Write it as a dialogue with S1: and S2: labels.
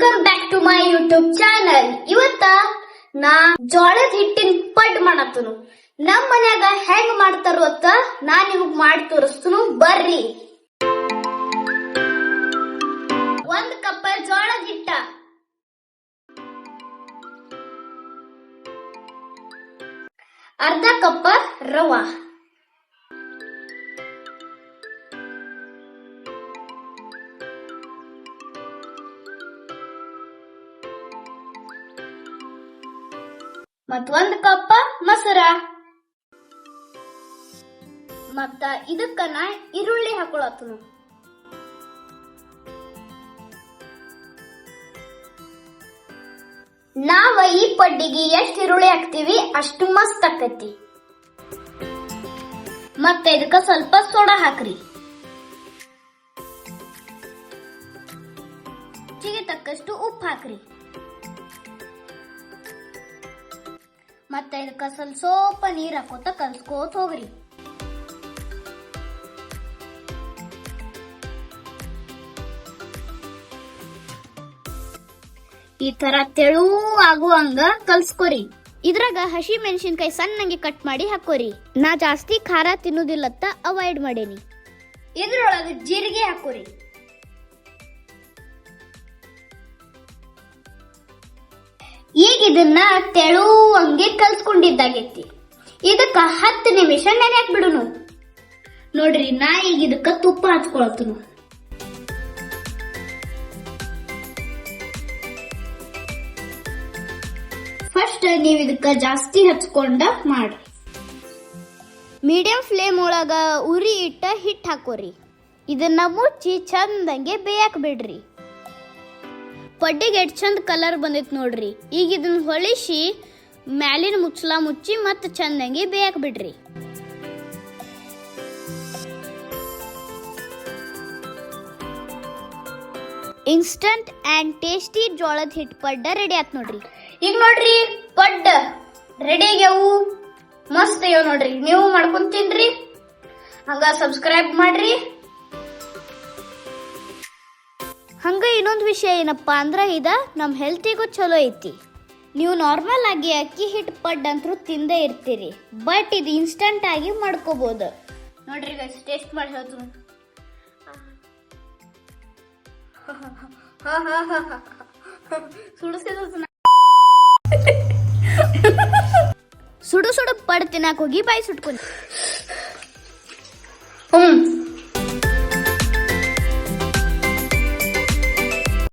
S1: Welcome back to my YouTube channel ಇವತ್ತ ನಾ ಜೋಳದ ಹಿಟ್ಟಿನ ಪಡ್ ಮಾಡತ್ತನು. ನಮ್ ಮನ್ಯಾಗ ಹೆಂಗ್ ಮಾಡ್ತಾರ ಅತ್ತ ನಾ ನಿಮಗ್ ಮಾಡಿ ತೋರಿಸ್ತನು. ಬರ್ರಿ. ಒಂದ್ ಕಪ್ಪ ಜೋಳದ ಹಿಟ್ಟ. ಅರ್ಧ ಕಪ್ಪ ರವಾ. ಮತ್ ಒಂದ್ ಕಪ್ಪ ಮೊಸರ. ಮತ್ತ ಇದಕ್ಕ ನಾ ಈರುಳ್ಳಿ ಹಾಕೊಳತ್ತನು. ನಾವ ಈ ಪಡ್ಡಿಗೆ ಎಷ್ಟು ಈರುಳ್ಳಿ ಹಾಕ್ತಿವಿ ಅಷ್ಟು ಮಸ್ತ್ ಆಕತಿ. ಮತ್ತೆ ಇದಕ್ಕ ಸ್ವಲ್ಪ ಸೋಡಾ ಹಾಕ್ರಿ. ಚಿಗೆ ತಕ್ಕಷ್ಟು ಉಪ್ಪು ಹಾಕ್ರಿ. ಮತ್ತೆ ಇದಕ್ಕೆ ಸ್ವಲ್ಪ ಸ್ವಲ್ಪ ನೀರು ಹಾಕೋತ ಕಲ್ಸ್ಕೋತ ಹೋಗ್ರಿ. ಈ ತರ ತೆಳು ಆಗುವಂಗ ಕಲ್ಸ್ಕೊರಿ.
S2: ಇದ್ರಾಗ ಹಸಿ ಮೆಣಸಿನ್ಕಾಯಿ ಸಣ್ಣಂಗೆ ಕಟ್ ಮಾಡಿ ಹಾಕೋರಿ. ನಾ ಜಾಸ್ತಿ ಖಾರ ತಿನ್ನುದಿಲ್ಲತ್ತ ಅವಾಯ್ಡ್ ಮಾಡೇನಿ.
S1: ಇದ್ರೊಳಗ ಜೀರಿಗೆ ಹಾಕೋರಿ. ಈಗ ಇದನ್ನ ತೆಳುವಂಗೆ ಕಲ್ಸ್ಕೊಂಡಿದ್ದಾಗೈತಿ. ಇದಕ್ಕ ಹತ್ತು ನಿಮಿಷ ನೆನೆಯಾಕ್ ಬಿಡುನು ನೋಡ್ರಿ, ನಾ ಈಗ ಇದಕ್ಕ ತುಪ್ಪ ಹಚ್ಕೊಳತನು. ಫಸ್ಟ್ ನೀವ್ ಇದಕ್ಕ ಜಾಸ್ತಿ ಹಚ್ಕೊಂಡ ಮಾಡ್ರಿ.
S2: ಮೀಡಿಯಂ ಫ್ಲೇಮ್ ಒಳಗ ಉರಿ ಇಟ್ಟ ಹಿಟ್ ಹಾಕೋರಿ. ಇದನ್ನ ಮುಚ್ಚಿ ಚಂದಂಗೆ ಬೇಯಕ್ ಬಿಡ್ರಿ. ಪಡ್ಡಿಗೆ ಎಷ್ಟು ಚಂದ ಕಲರ್ ಬಂದಿತ್ತು ನೋಡ್ರಿ. ಈಗ ಇದನ್ನ ಹೊಳಿಸಿ ಮ್ಯಾಲಿನ ಮುಚ್ಚಲ ಮುಚ್ಚಿ ಮತ್ತೆ ಚಂದಂಗಿ ಬೇಯಕ್ ಬಿಡ್ರಿ. ಇನ್ಸ್ಟಂಟ್ ಅಂಡ್ ಟೇಸ್ಟಿ ಜೋಳದ ಹಿಟ್ ಪಡ್ಡ ರೆಡಿ ಆತ್ ನೋಡ್ರಿ.
S1: ಈಗ ನೋಡ್ರಿ, ಪಡ್ಡ ರೆಡಿ ಆಗ್ಯಾವು. ಮಸ್ತ್ ಆಗ್ಯಾವ ನೋಡ್ರಿ. ನೀವು ಮಾಡ್ಕೊಂಡ್ ತಿನ್ರಿ. ಹಂಗ ಸಬ್ಸ್ಕ್ರೈಬ್ ಮಾಡ್ರಿ.
S2: ಇನ್ನೊಂದು ವಿಷಯ ಏನಪ್ಪಾ ಅಂದ್ರೆ ಇದ ನಮ್ಮ ಹೆಲ್ತಿಗೂ ಚಲೋ ಐತಿ. ನೀವು ನಾರ್ಮಲ್ ಆಗಿ ಅಕ್ಕಿ ಹಿಟ್ಟು ಪಡ್ ಅಂತೂ ತಿಂದೇ ಇರ್ತೀರಿ. ಬಟ್ ಇದು ಇನ್ಸ್ಟಂಟ್ ಆಗಿ ಮಾಡ್ಕೋಬಹುದು
S1: ನೋಡ್ರಿ ಟೇಸ್ಟ್ ಮಾಡಿ ಹೇಳ್ತೀನಿ.
S2: ಸುಡು ಸುಡು ಪಡ್ ತಿನ್ನಕ್ ಹೋಗಿ ಬಾಯಿ ಸುಟ್ಕೊಂಡು
S1: ಹ್ಮ್.